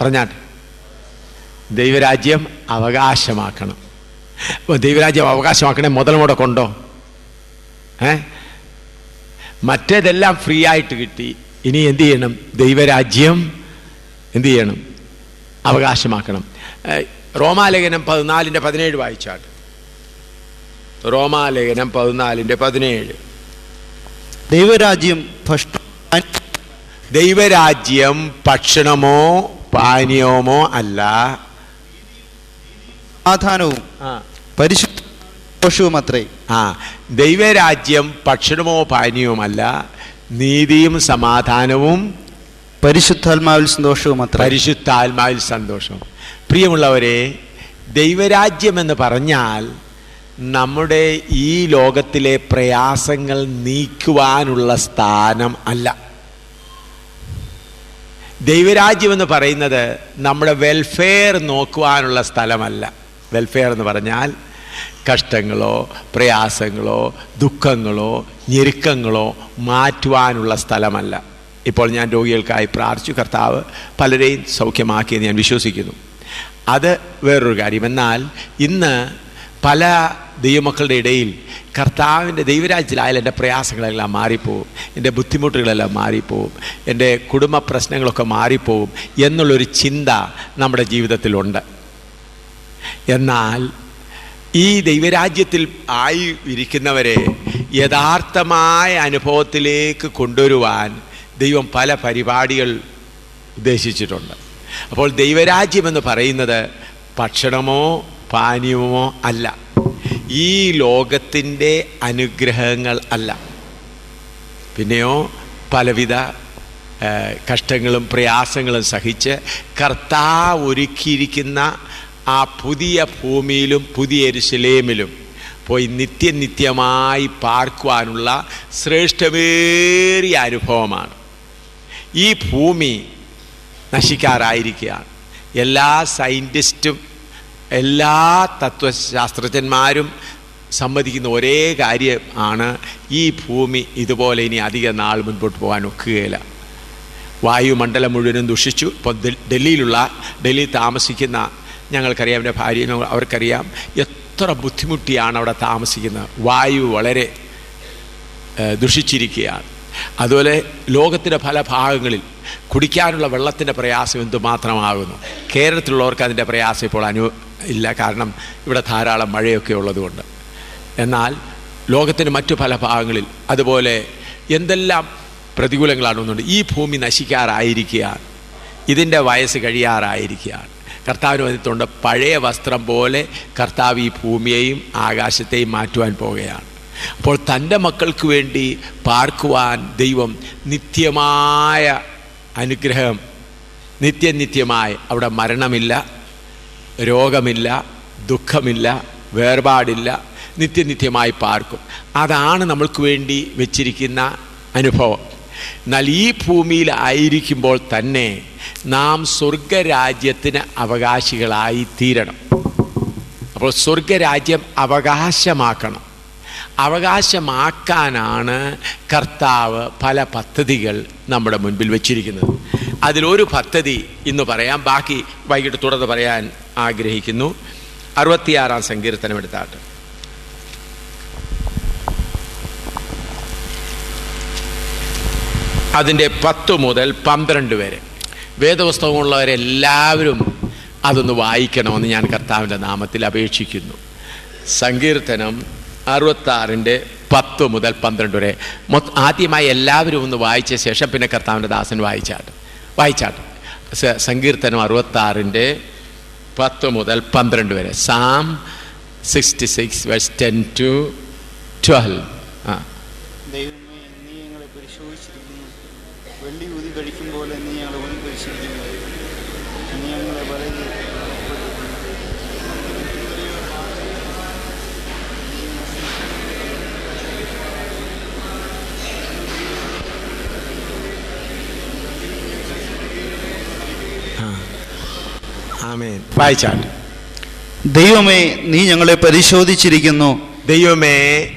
പറഞ്ഞാട്ടെ ദൈവരാജ്യം അവകാശമാക്കണം. അപ്പോൾ ദൈവരാജ്യം അവകാശമാക്കണേ മുതൽ മുടക്കുണ്ടോ ഏ? മറ്റേതെല്ലാം ഫ്രീ ആയിട്ട് കിട്ടി ഇനി എന്തു ചെയ്യണം? ദൈവരാജ്യം എന്തു ചെയ്യണം? അവകാശമാക്കണം. റോമാലേഖനം പതിനാലിന്റെ പതിനേഴ് വായിച്ചാട്ട്. റോമാലേഖനം പതിനാലിന്റെ പതിനേഴ്. ദൈവരാജ്യം ഭക്ഷണം ദൈവരാജ്യം ഭക്ഷണമോ പാനീയമോ അല്ല. സമാധാനവും പരിശുദ്ധ പരിശുദ്ധവും അത്രേ. ആ. ദൈവരാജ്യം ഭക്ഷണമോ പാനീയവുമല്ല നീതിയും സമാധാനവും പരിശുദ്ധാത്മാവിൽ സന്തോഷവും അത്ര. പരിശുദ്ധാത്മാവിൽ സന്തോഷവും. പ്രിയമുള്ളവരെ ദൈവരാജ്യം എന്ന് പറഞ്ഞാൽ നമ്മുടെ ഈ ലോകത്തിലെ പ്രയാസങ്ങൾ നീക്കുവാനുള്ള സ്ഥാനം അല്ല. ദൈവരാജ്യം എന്ന് പറയുന്നത് നമ്മുടെ വെൽഫെയർ നോക്കുവാനുള്ള സ്ഥലമല്ല. വെൽഫെയർ എന്ന് പറഞ്ഞാൽ കഷ്ടങ്ങളോ പ്രയാസങ്ങളോ ദുഃഖങ്ങളോ ഞെരുക്കങ്ങളോ മാറ്റുവാനുള്ള സ്ഥലമല്ല. ഇപ്പോൾ ഞാൻ രോഗികൾക്കായി പ്രാർത്ഥിച്ചു കർത്താവ് പലരെയും സൗഖ്യമാക്കിയെന്ന് ഞാൻ വിശ്വസിക്കുന്നു. അത് വേറൊരു കാര്യം. എന്നാൽ ഇന്ന് പല ദൈവമക്കളുടെ ഇടയിൽ കർത്താവിന്റെ ദൈവരാജ്യത്തിലായാൽ എന്റെ പ്രയാസങ്ങളെല്ലാം മാറിപ്പോവും. എന്റെ ബുദ്ധിമുട്ടുകളെല്ലാം മാറിപ്പോവും. എന്റെ കുടുംബ പ്രശ്നങ്ങളൊക്കെ മാറിപ്പോവും എന്നുള്ളൊരു ചിന്ത നമ്മുടെ ജീവിതത്തിലുണ്ട്. എന്നാൽ ഈ ദൈവരാജ്യത്തിൽ ആയി ഇരിക്കുന്നവരെ യഥാർത്ഥമായ അനുഭവത്തിലേക്ക് കൊണ്ടുവരുവാൻ ദൈവം പല പരിപാടികൾ ഉദ്ദേശിച്ചിട്ടുണ്ട്. അപ്പോൾ ദൈവരാജ്യമെന്ന് പറയുന്നത് ഭക്ഷണമോ പാനീയമോ അല്ല. ഈ ലോകത്തിന്റെ അനുഗ്രഹങ്ങൾ അല്ല. പിന്നെയോ പലവിധ കഷ്ടങ്ങളും പ്രയാസങ്ങളും സഹിച്ച് കർത്താവ് ഒരുക്കിയിരിക്കുന്ന ആ പുതിയ ഭൂമിയിലും പുതിയ എരുശലേമിലും പോയി നിത്യനിത്യമായി പാർക്കുവാനുള്ള ശ്രേഷ്ഠമേറിയ അനുഭവമാണ്. ഈ ഭൂമി നശിക്കാറായിരിക്കുകയാണ്. എല്ലാ സയന്റിസ്റ്റും എല്ലാ തത്വശാസ്ത്രജ്ഞന്മാരും സമ്മതിക്കുന്ന ഒരേ കാര്യം ആണ് ഈ ഭൂമി ഇതുപോലെ ഇനി അധിക നാൾ മുൻപോട്ട് പോകാൻ ഒക്കുകയില്ല. വായുമണ്ഡലം മുഴുവനും ദുഷിച്ചു. ഇപ്പോൾ ഡൽ- ഡൽഹിയിലുള്ള ഡൽഹി താമസിക്കുന്ന ഞങ്ങൾക്കറിയാം എന്റെ ഭാര്യ അവർക്കറിയാം എത്ര ബുദ്ധിമുട്ടിയാണ് അവിടെ താമസിക്കുന്നത്. വായു വളരെ ദുഷിച്ചിരിക്കുകയാണ്. അതുപോലെ ലോകത്തിന്റെ പല ഭാഗങ്ങളിൽ കുടിക്കാനുള്ള വെള്ളത്തിന്റെ പ്രയാസം എന്തുമാത്രമാകുന്നു? കേരളത്തിലുള്ളവർക്ക് അതിന്റെ പ്രയാസം ഇപ്പോൾ അനു ഇല്ല. കാരണം ഇവിടെ ധാരാളം മഴയൊക്കെ ഉള്ളതുകൊണ്ട്. എന്നാൽ ലോകത്തിന്റെ മറ്റു പല ഭാഗങ്ങളിൽ അതുപോലെ എന്തെല്ലാം പ്രതികൂലങ്ങളാണ് ഒന്നുണ്ട് ഈ ഭൂമി നശിക്കാറായിരിക്കുകയാണ്. ഇതിന്റെ വയസ്സ് കഴിയാറായിരിക്കുകയാണ്. കർത്താവിന് വന്നിട്ടുണ്ട് പഴയ വസ്ത്രം പോലെ കർത്താവ് ഈ ഭൂമിയെയും ആകാശത്തെയും മാറ്റുവാൻ പോവുകയാണ്. അപ്പോൾ തന്റെ മക്കൾക്ക് വേണ്ടി പാർക്കുവാൻ ദൈവം നിത്യമായ അനുഗ്രഹം നിത്യനിത്യമായി. അവിടെ മരണമില്ല രോഗമില്ല ദുഃഖമില്ല വേർപാടില്ല നിത്യനിത്യമായി പാർക്കും. അതാണ് നമ്മൾക്ക് വേണ്ടി വെച്ചിരിക്കുന്ന അനുഭവം. എന്നാൽ ഈ ഭൂമിയിലായിരിക്കുമ്പോൾ തന്നെ നാം സ്വർഗരാജ്യത്തിന് അവകാശികളായി തീരണം. അപ്പോൾ സ്വർഗരാജ്യം അവകാശമാക്കണം. അവകാശമാക്കാനാണ് കർത്താവ് പല പദ്ധതികൾ നമ്മുടെ മുൻപിൽ വെച്ചിരിക്കുന്നത്. അതിലൊരു പദ്ധതി ഇന്ന് പറയാം. ബാക്കി വൈകിട്ട് തുടർന്ന് പറയാൻ ആഗ്രഹിക്കുന്നു. അറുപത്തിയാറാം സങ്കീർത്തനം എടുത്താട്ട്. അതിന്റെ പത്ത് മുതൽ പന്ത്രണ്ട് വരെ. വേദപുസ്തകമുള്ളവരെല്ലാവരും അതൊന്ന് വായിക്കണമെന്ന് ഞാൻ കർത്താവിന്റെ നാമത്തിൽ അപേക്ഷിക്കുന്നു. സങ്കീർത്തനം അറുപത്താറിന്റെ പത്ത് മുതൽ പന്ത്രണ്ട് വരെ. മൊത്ത ആദ്യമായി എല്ലാവരും ഒന്ന് വായിച്ച ശേഷം പിന്നെ കർത്താവിന്റെ ദാസൻ വായിച്ചാട്ട് വായിച്ചാട്ട്. സങ്കീർത്തനം അറുപത്താറിന്റെ പത്ത് മുതൽ പന്ത്രണ്ട് വരെ. Psalm sixty six verse ten to twelve. ആ ദൈവമേ നീ ഞങ്ങളെ പരിശോധിച്ചിരിക്കുന്നു വെള്ളി ഊതി കഴിക്കും പോലെ നീ ഞങ്ങളെ ഊതി പരിശോധിക്കുന്നു നീ ഞങ്ങളെ വളരെ ആമേൻ. ദൈവമേ നീ ഞങ്ങളെ പരിശോധിച്ചിരിക്കുന്നു. ദൈവമേ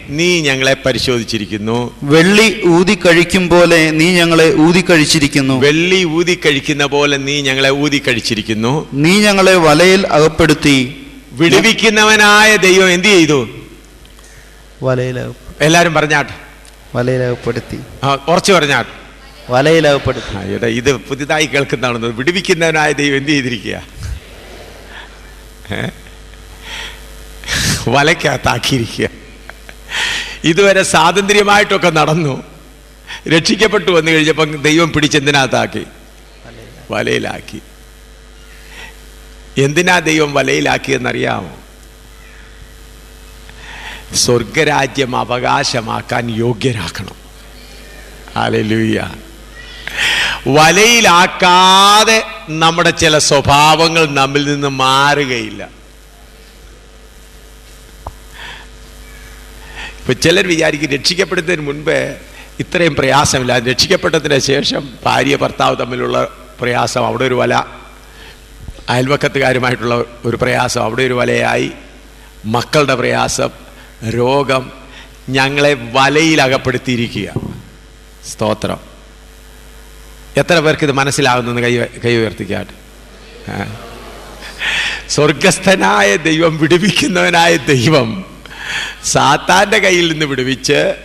നീ ഞങ്ങളെ പരിശോധിച്ചിരിക്കുന്നു. വെള്ളി ഊതി കഴിക്കും പോലെ നീ ഞങ്ങളെ ഊതി കഴിച്ചിരിക്കുന്നു. വെള്ളി ഊതി കഴിക്കുന്ന പോലെ നീ ഞങ്ങളെ ഊതി കഴിച്ചിരിക്കുന്നു. നീ ഞങ്ങളെ വലയിൽ അകപ്പെടുത്തി. വിടുവിക്കുന്നവനായ ദൈവം എന്തു ചെയ്തു? വലയിൽ എല്ലാരും പറഞ്ഞാട്ട്. വലയിലകപ്പെടുത്തി ആ, ഉറച്ചു പറഞ്ഞാട്ട്. വലയിലകപ്പെടുത്തി ഇത് പുതിയതായി കേൾക്കുന്നതാണെന്ന് വിടുവിക്കുന്നവനായ ദൈവം എന്ത് ചെയ്തിരിക്കുക ഏ? വലക്കകത്താക്കിയിരിക്കുക ഇതുവരെ സ്വാതന്ത്ര്യമായിട്ടൊക്കെ നടന്നു. രക്ഷിക്കപ്പെട്ടു വന്നു കഴിഞ്ഞപ്പം ദൈവം പിടിച്ചെന്തിനകത്താക്കി വലയിലാക്കി. എന്തിനാ ദൈവം വലയിലാക്കിയെന്നറിയാമോ സ്വർഗരാജ്യം അവകാശമാക്കാൻ യോഗ്യരാക്കണം ഹല്ലേലൂയ. വലയിലാക്കാതെ നമ്മുടെ ചില സ്വഭാവങ്ങൾ നമ്മിൽ നിന്ന് മാറുകയില്ല. ഇപ്പൊ ചിലർ വിചാരിക്കും രക്ഷിക്കപ്പെടുന്നതിന് മുൻപ് ഇത്രയും പ്രയാസമില്ല. രക്ഷിക്കപ്പെട്ടതിന് ശേഷം ഭാര്യ ഭർത്താവ് തമ്മിലുള്ള പ്രയാസം അവിടെ ഒരു വല. അയൽവക്കത്തുകാരുമായിട്ടുള്ള ഒരു പ്രയാസം അവിടെ ഒരു വലയായി. മക്കളുടെ പ്രയാസം രോഗം ഞങ്ങളെ വലയിൽ അകപ്പെടുത്തിയിരിക്കുക സ്തോത്രം. എത്ര പേർക്ക് ഇത് മനസ്സിലാകുന്നെന്ന് കൈ കൈ ഉയർത്തിക്കാട്ട്. സ്വർഗസ്ഥനായ ദൈവം വിടുവിക്കുന്നവനായ ദൈവം സാത്താന്റെ കയ്യിൽ നിന്ന് വിടുവിച്ച്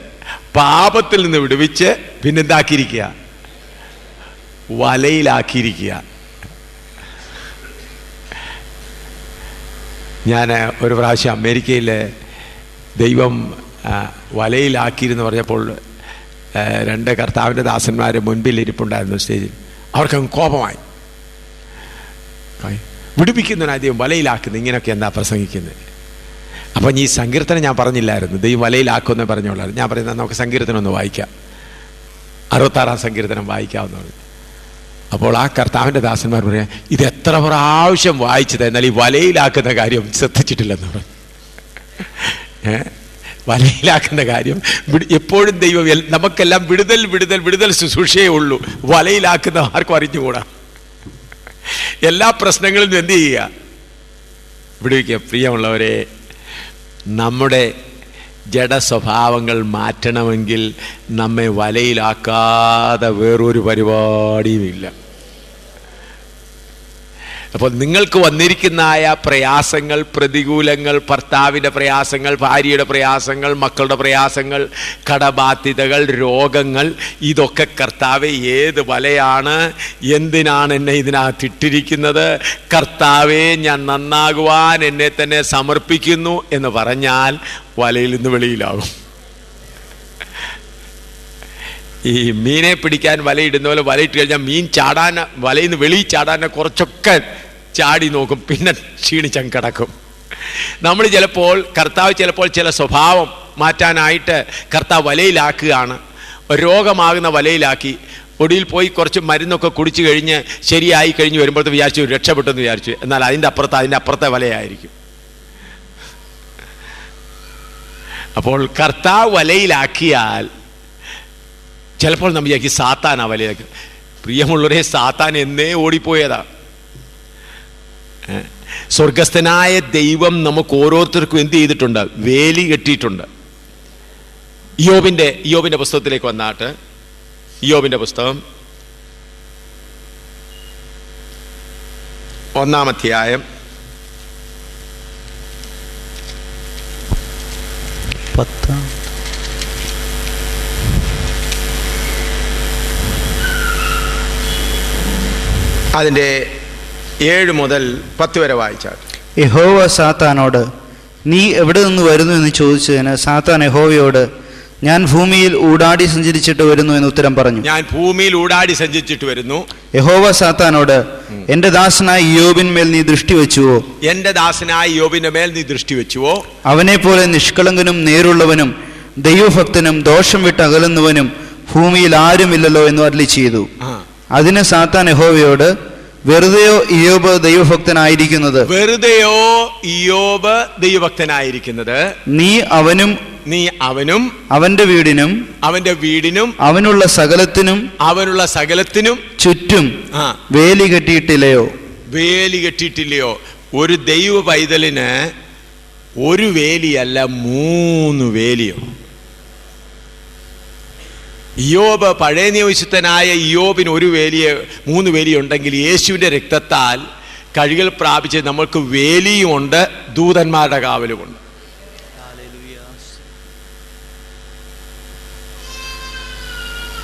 പാപത്തിൽ നിന്ന് വിടുവിച്ച് പിന്നെന്താക്കിയിരിക്കുക? വലയിലാക്കിയിരിക്കുക. ഞാൻ ഒരു പ്രാവശ്യം അമേരിക്കയിൽ ദൈവം വലയിലാക്കിയിരുന്നു പറഞ്ഞപ്പോൾ രണ്ട് കർത്താവിന്റെ ദാസന്മാർ മുൻപിൽ ഇരിപ്പുണ്ടായിരുന്നു സ്റ്റേജിൽ. അവർക്കങ്ങ് കോപമായി. വിടുവിക്കുന്നതിനായി ദൈവം വലയിലാക്കുന്നു. ഇങ്ങനെയൊക്കെ എന്താ പ്രസംഗിക്കുന്നത്? അപ്പം ഈ സങ്കീർത്തനം ഞാൻ പറഞ്ഞില്ലായിരുന്നു. ദൈവം വലയിലാക്കുമെന്ന് പറഞ്ഞോളായിരുന്നു ഞാൻ പറയുന്നത് നമുക്ക് സങ്കീർത്തനം ഒന്ന് വായിക്കാം. അറുപത്താറാം സങ്കീർത്തനം വായിക്കാമെന്ന് പറഞ്ഞു അപ്പോൾ ആ കർത്താവിന്റെ ദാസന്മാർ പറയാം ഇത് എത്ര പ്രാവശ്യം വായിച്ചത്? എന്നാൽ ഈ വലയിലാക്കുന്ന കാര്യം ശ്രദ്ധിച്ചിട്ടില്ലെന്ന് പറഞ്ഞു. ഏ? വലയിലാക്കുന്ന കാര്യം. എപ്പോഴും ദൈവം നമുക്കെല്ലാം വിടുതൽ വിടുതൽ വിടുതൽ ശുശ്രൂഷയേ ഉള്ളൂ. വലയിലാക്കുന്ന ആർക്കും അറിഞ്ഞുകൂടാ. എല്ലാ പ്രശ്നങ്ങളും എന്ത് ചെയ്യുക? വിടുവിക്കുക പ്രിയമുള്ളവരെ നമ്മുടെ ജഡ സ്വഭാവങ്ങൾ മാറ്റണമെങ്കിൽ നമ്മെ വലയിലാക്കാതെ വേറൊരു പരിപാടിയുമില്ല. അപ്പോൾ നിങ്ങൾക്ക് വന്നിരിക്കുന്ന ആയ പ്രയാസങ്ങൾ പ്രതികൂലങ്ങൾ ഭർത്താവിന്റെ പ്രയാസങ്ങൾ ഭാര്യയുടെ പ്രയാസങ്ങൾ മക്കളുടെ പ്രയാസങ്ങൾ കടബാധ്യതകൾ രോഗങ്ങൾ ഇതൊക്കെ കർത്താവ് ഏത് വലയാണ്? എന്തിനാണ് എന്നെ ഇതിനകത്ത് ഇട്ടിരിക്കുന്നത്? കർത്താവെ ഞാൻ നന്നാകുവാൻ എന്നെ തന്നെ സമർപ്പിക്കുന്നു എന്ന് പറഞ്ഞാൽ വലയിൽ നിന്ന് വെളിയിലാകും. ഈ മീനെ പിടിക്കാൻ വലയിടുന്ന പോലെ വലയിട്ട് കഴിഞ്ഞാൽ മീൻ ചാടാൻ വലയിൽ നിന്ന് വെളിയിൽ ചാടാൻ കുറച്ചൊക്കെ ചാടി നോക്കും പിന്നെ ക്ഷീണിച്ചങ്ങ് കിടക്കും. നമ്മൾ ചിലപ്പോൾ കർത്താവ് ചിലപ്പോൾ ചില സ്വഭാവം മാറ്റാനായിട്ട് കർത്താവ് വലയിലാക്കുകയാണ്. രോഗമാകുന്ന വലയിലാക്കി. ഒടിയിൽ പോയി കുറച്ച് മരുന്നൊക്കെ കുടിച്ചു കഴിഞ്ഞ് ശരിയായി കഴിഞ്ഞ് വരുമ്പോഴത്തെ വിചാരിച്ചു രക്ഷപ്പെട്ടെന്ന് വിചാരിച്ചു. എന്നാൽ അതിന്റെ അപ്പുറത്ത് അതിന്റെ അപ്പുറത്തെ വലയായിരിക്കും. അപ്പോൾ കർത്താവ് വലയിലാക്കിയാൽ ചിലപ്പോൾ നമ്മൾ വിചാരിക്കും സാത്താനാ ആ പ്രിയമുള്ളവരെ സാത്താൻ എന്നേ ഓടിപ്പോയതാ? സ്വർഗസ്ഥനായ ദൈവം നമുക്ക് ഓരോരുത്തർക്കും എന്ത് ചെയ്തിട്ടുണ്ട്? വേലി കെട്ടിയിട്ടുണ്ട്. യോബിന്റെ യോബിന്റെ പുസ്തകത്തിലേക്ക് വന്നാട്ട്. യോബിന്റെ പുസ്തകം. ഒന്നാം അധ്യായം. പത്താം അതിന്റെ ഏഴ് മുതൽ പത്ത് വരെ വായിച്ചാൽ യഹോവ സാത്താനോട് നീ എവിടെ നിന്ന് വരുന്നു? എന്ന് ചോദിച്ചതിന് സാത്താൻ യഹോവയോട് ഞാൻ ഭൂമിയിൽ ഊടാടി സഞ്ചരിച്ചിട്ട് വരുന്നു എന്ന് ഉത്തരം പറഞ്ഞു. ഞാൻ ഭൂമിയിൽ ഊടാടി സഞ്ചരിച്ചിട്ട് വരുന്നു. യഹോവ സാത്താനോട് എന്റെ ദാസനായ യോബിന്മേൽ നീ ദൃഷ്ടി വെച്ചുവോ? എന്റെ ദാസനായ യോബിന്റെ മേൽ നീ ദൃഷ്ടി വെച്ചുവോ? അവനെ പോലെ നിഷ്കളങ്കനും നേരുള്ളവനും ദൈവഭക്തനും ദോഷം വിട്ട് അകലുന്നവനും ഭൂമിയിൽ ആരുമില്ലല്ലോ എന്ന് അരളി ചെയ്തു. ആ. അതിന് സാത്താൻ യഹോവയോട് വെറുതെയോ ഇയോബ് ദൈവഭക്തനായിരിക്കുന്നത്? വെറുതെയോ ഇയോബ് ദൈവഭക്തനായിരിക്കുന്നത്? നീ അവനും നീ അവനും അവന്റെ വീടിനും അവന്റെ വീടിനും അവനുള്ള സകലത്തിനും അവനുള്ള സകലത്തിനും ചുറ്റും വേലി കെട്ടിയിട്ടില്ലയോ? വേലി കെട്ടിയിട്ടില്ലയോ? ഒരു ദൈവ പൈതലിന് ഒരു വേലിയല്ല മൂന്ന് വേലിയുണ്ട് ഇയോബ് പഴയ നിയോജിതനായ ഇയോബിന് ഒരു വേലിയ മൂന്ന് വേലിയുണ്ടെങ്കിൽ യേശുവിന്റെ രക്തത്താൽ കഴുകൽ പ്രാപിച്ച് നമ്മൾക്ക് വേലിയുമുണ്ട് ദൂതന്മാരുടെ കാവലുമുണ്ട്.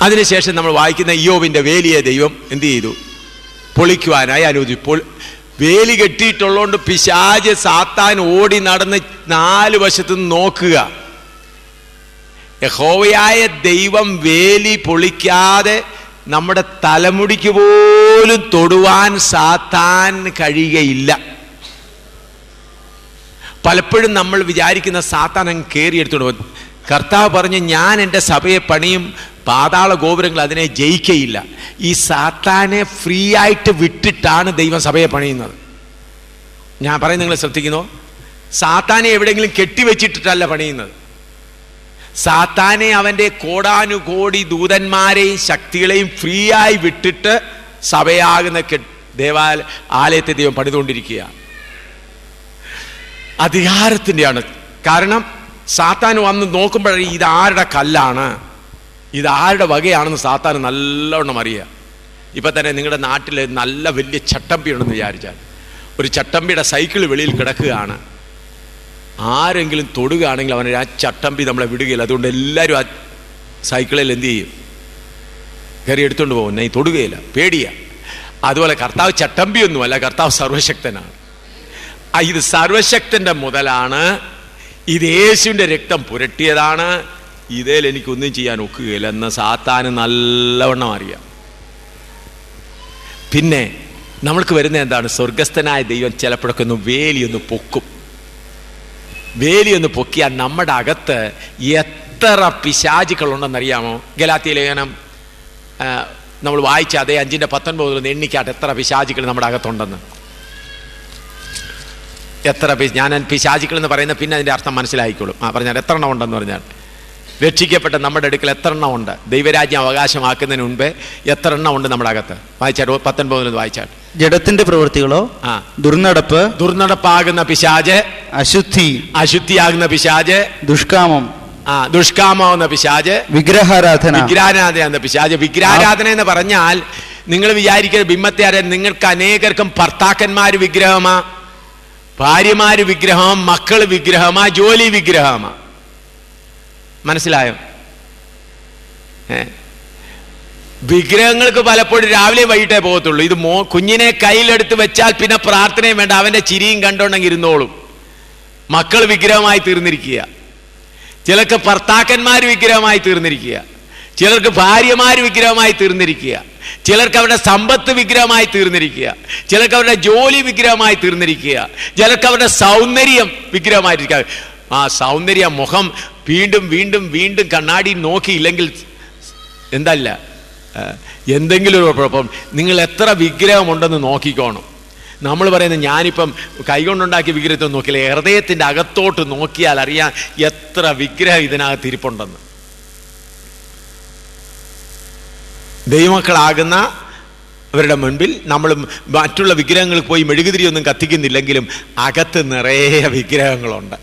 അതിനുശേഷം നമ്മൾ വായിക്കുന്ന ഇയോബിന്റെ വേലിയെ ദൈവം എന്ത് ചെയ്തു? പൊളിക്കുവാനായി അനുവദിച്ചു. പൊളി വേലി കെട്ടിയിട്ടുള്ളതുകൊണ്ട് പിശാജ് സാത്താൻ ഓടി നടന്ന് നാല് വശത്തുനിന്ന് നോക്കുക. യഹോവയായ ദൈവം വേലി പൊളിക്കാതെ നമ്മുടെ തലമുടിക്ക് പോലും തൊടുവാൻ സാത്താൻ കഴിയുകയില്ല. പലപ്പോഴും നമ്മൾ വിചാരിക്കുന്ന സാത്താൻ അങ്ങ് കയറിയെടുത്തോണ്ട് പോകും കർത്താവ് പറഞ്ഞ് ഞാൻ എന്റെ സഭയെ പണിയും പാതാള ഗോപുരങ്ങൾ അതിനെ ജയിക്കയില്ല. ഈ സാത്താനെ ഫ്രീ ആയിട്ട് വിട്ടിട്ടാണ് ദൈവം സഭയെ പണിയുന്നത്. ഞാൻ പറയുന്നത് നിങ്ങൾ ശ്രദ്ധിക്കുന്നു? സാത്താനെ എവിടെയെങ്കിലും കെട്ടിവെച്ചിട്ടിട്ടല്ല പണിയുന്നത്. സാത്താനെ അവന്റെ കോടാനുകോടി ദൂതന്മാരെയും ശക്തികളെയും ഫ്രീ ആയി വിട്ടിട്ട് സഭയാകുന്ന ദേവാല ആലയത്തെ ദൈവം പണിതുകൊണ്ടിരിക്കുകയാണ്. അധികാരത്തിന്റെയാണ്. കാരണം സാത്താൻ വന്ന് നോക്കുമ്പോഴേ ഇത് ആരുടെ കല്ലാണ്? ഇത് ആരുടെ വകയാണെന്ന് സാത്താൻ നല്ലവണ്ണം അറിയുക ഇപ്പം തന്നെ നിങ്ങളുടെ നാട്ടിൽ നല്ല വലിയ ചട്ടമ്പി ഉണ്ടെന്ന് വിചാരിച്ചാൽ. ഒരു ചട്ടമ്പിയുടെ സൈക്കിൾ വെളിയിൽ കിടക്കുകയാണ്. ആരെങ്കിലും തൊടുകയാണെങ്കിൽ അവനെ ആ ചട്ടമ്പി നമ്മളെ വിടുകയില്ല. അതുകൊണ്ട് എല്ലാവരും ആ സൈക്കിളിൽ എന്ത് ചെയ്യും? കയറി എടുത്തുകൊണ്ട് പോകും. നീ തൊടുകയില്ല. പേടിയ. അതുപോലെ കർത്താവ് ചട്ടമ്പിയൊന്നുമല്ല കർത്താവ് സർവശക്തനാണ്. ഇത് സർവശക്തന്റെ മുതലാണ്. ഇത് യേശുവിന്റെ രക്തം പുരട്ടിയതാണ്. ഇതേൽ എനിക്കൊന്നും ചെയ്യാൻ ഒക്കുകയില്ല. എന്ന് സാത്താന് നല്ലവണ്ണം അറിയാം. പിന്നെ നമ്മൾക്ക് വരുന്ന എന്താണ്? സ്വർഗസ്ഥനായ ദൈവം ചിലപ്പോഴൊക്കെ ഒന്ന് വേലിയൊന്ന് പൊക്കും. വേലിയൊന്ന് പൊക്കിയാൽ നമ്മുടെ അകത്ത് എത്ര പിശാചുക്കളുണ്ടെന്നറിയാമോ? ഗലാത്തി ലേഖനം നമ്മൾ വായിച്ച അതേ അഞ്ചിന്റെ പത്തൊൻപതിൽ എണ്ണിക്കാട്ട് എത്ര പിശാചുക്കൾ നമ്മുടെ അകത്തുണ്ടെന്ന്. എത്ര പി ഞാൻ പിശാചുക്കൾ എന്ന് പറയുന്ന പിന്നെ അതിന്റെ അർത്ഥം മനസ്സിലായിക്കോളും. ആ പറഞ്ഞാൽ എത്ര എണ്ണം ഉണ്ടെന്ന് പറഞ്ഞാൽ രക്ഷിക്കപ്പെട്ട നമ്മുടെ അടുക്കൽ എത്ര എണ്ണം ഉണ്ട്? ദൈവരാജ്യം അവകാശമാക്കുന്നതിന് മുൻപേ എത്ര എണ്ണം ഉണ്ട് നമ്മുടെ അകത്ത്? വായിച്ചാട്ട് പത്തൊൻപതിൽ വായിച്ചാട്ട് ജഡത്തിന്റെ പ്രവൃത്തികളോ ആ. ദുർനടപ്പ് ദുർനടപ്പാകുന്ന പിശാജ് അശുദ്ധി അശുദ്ധിയാകുന്ന പിശാജ് ദുഷ്കാമം ആ ദുഷ്കാമാവുന്ന പിശാജ് വിഗ്രഹാരാധന. വിഗ്രഹാരാധന എന്ന പിശാജ്. വിഗ്രഹാരാധന എന്ന് പറഞ്ഞാൽ നിങ്ങൾ വിചാരിക്കുന്ന ബിംബത്തെ അറിയ നിങ്ങൾക്ക് അനേകർക്കും ഭർത്താക്കന്മാര് വിഗ്രഹമാ ഭാര്യമാര് വിഗ്രഹം മക്കൾ വിഗ്രഹമാ ജോലി വിഗ്രഹമാ. മനസ്സിലായോ? വിഗ്രഹങ്ങൾക്ക് പലപ്പോഴും രാവിലെ വൈകിട്ടേ പോകത്തുള്ളൂ. ഇത് മോ കുഞ്ഞിനെ കയ്യിലെടുത്ത് വെച്ചാൽ പിന്നെ പ്രാർത്ഥനയും വേണ്ട. അവന്റെ ചിരിയും കണ്ടോണ്ടെങ്കിൽ ഇരുന്നോളും. മക്കൾ വിഗ്രഹമായി തീർന്നിരിക്കുക. ചിലർക്ക് ഭർത്താക്കന്മാർ വിഗ്രഹമായി തീർന്നിരിക്കുക. ചിലർക്ക് ഭാര്യമാർ വിഗ്രഹമായി തീർന്നിരിക്കുക. ചിലർക്ക് അവരുടെ സമ്പത്ത് വിഗ്രഹമായി തീർന്നിരിക്കുക. ചിലർക്ക് അവരുടെ ജോലി വിഗ്രഹമായി തീർന്നിരിക്കുക. ചിലർക്ക് അവരുടെ സൗന്ദര്യം വിഗ്രഹമായിരിക്കുക ആ സൗന്ദര്യ മുഖം വീണ്ടും വീണ്ടും വീണ്ടും കണ്ണാടി നോക്കിയില്ലെങ്കിൽ എന്തല്ല എന്തെങ്കിലും ഒരു കുഴപ്പം. നിങ്ങൾ എത്ര വിഗ്രഹമുണ്ടെന്ന് നോക്കിക്കോണം. നമ്മൾ പറയുന്നത് ഞാനിപ്പം കൈകൊണ്ടുണ്ടാക്കിയ വിഗ്രഹത്തെ നോക്കിയില്ല ഹൃദയത്തിന്റെ അകത്തോട്ട് നോക്കിയാൽ അറിയാം എത്ര വിഗ്രഹം ഇതിനകത്ത് ഇരിപ്പുണ്ടെന്ന്. ദൈവമക്കളാകുന്ന അവരുടെ മുൻപിൽ നമ്മൾ മറ്റുള്ള വിഗ്രഹങ്ങളിൽ പോയി മെഴുകുതിരിയൊന്നും കത്തിക്കുന്നില്ലെങ്കിലും അകത്ത് നിറയെ വിഗ്രഹങ്ങളുണ്ട്.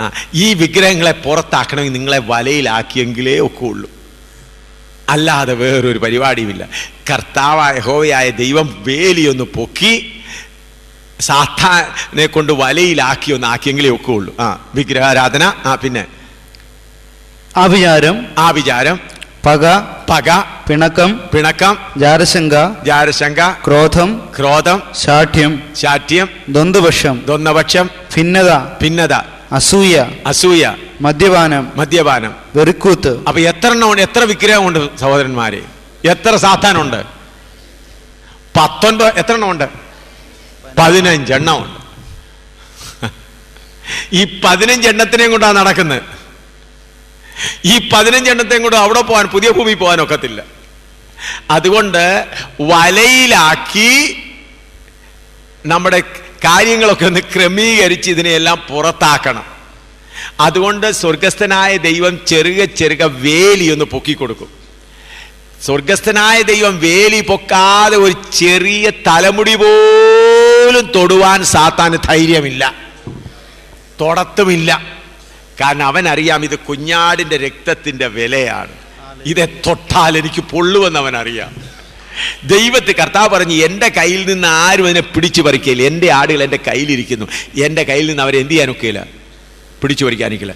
ആ ഈ വിഗ്രഹങ്ങളെ പുറത്താക്കണമെങ്കിൽ നിങ്ങളെ വലയിലാക്കിയെങ്കിലേ ഒക്കെ ഉള്ളൂ അല്ലാതെ വേറൊരു പരിപാടിയുമില്ല. കർത്താവായ ഹോവയായ ദൈവം വേലിയൊന്ന് പൊക്കി സാത്താനെ കൊണ്ട് വലയിലാക്കി ഒന്ന് ആക്കിയെങ്കിലേ ഒക്കെ ഉള്ളൂ ആ വിഗ്രഹാരാധന ആ പിന്നെ ആഭിചാരം ആ വിചാരം പക പക പിണക്കം പിണക്കം ജാരശങ്ക ജാരശങ്ക ക്രോധം ക്രോധം ശാഠ്യം ശാഠ്യം ദ്വന്ദ്വപക്ഷം ദ്വന്ദ്വപക്ഷം ഭിന്നത ഭിന്നത അസൂയ അസൂയ മദ്യപാനം. മദ്യപാനം. വെറുക്കൂത്ത്. അപ്പൊ എത്ര എണ്ണം എത്ര വിഗ്രഹമുണ്ട് സഹോദരന്മാരെ? എത്ര സാത്താനുണ്ട്? പത്തൊൻപത് എത്ര എണ്ണം ഉണ്ട് പതിനഞ്ചെണ്ണം ഉണ്ട് ഈ പതിനഞ്ചെണ്ണത്തിനെയും കൊണ്ടാണ് നടക്കുന്നത്. ഈ പതിനഞ്ചെണ്ണത്തെയും കൊണ്ട് അവിടെ പോകാൻ പുതിയ ഭൂമി പോകാൻ ഒക്കത്തില്ല. അതുകൊണ്ട് വലയിലാക്കി നമ്മുടെ കാര്യങ്ങളൊക്കെ ഒന്ന് ക്രമീകരിച്ച് ഇതിനെയെല്ലാം പുറത്താക്കണം. അതുകൊണ്ട് സ്വർഗസ്ഥനായ ദൈവം ചെറുക ചെറുക വേലി ഒന്ന് പൊക്കിക്കൊടുക്കും സ്വർഗസ്ഥനായ ദൈവം വേലി പൊക്കാതെ ഒരു ചെറിയ തലമുടി പോലും തൊടുവാൻ സാത്താന് ധൈര്യമില്ല. തൊടത്തുമില്ല. കാരണം അവൻ അറിയാം ഇത് കുഞ്ഞാടിന്റെ രക്തത്തിന്റെ വിലയാണ്. ഇതെ തൊട്ടാൽ എനിക്ക് പൊള്ളുവെന്ന് അവൻ അറിയാം ദൈവത്തെ കർത്താവ് പറഞ്ഞു എന്റെ കയ്യിൽ നിന്ന് ആരും അതിനെ പിടിച്ചു പറിക്കില്ല എന്റെ ആടുകൾ എന്റെ കയ്യിലിരിക്കുന്നു. എന്റെ കയ്യിൽ നിന്ന് അവരെന്ത് ചെയ്യാനൊക്കെയില്ല പിടിച്ചു പറിക്കാനൊക്കില്ല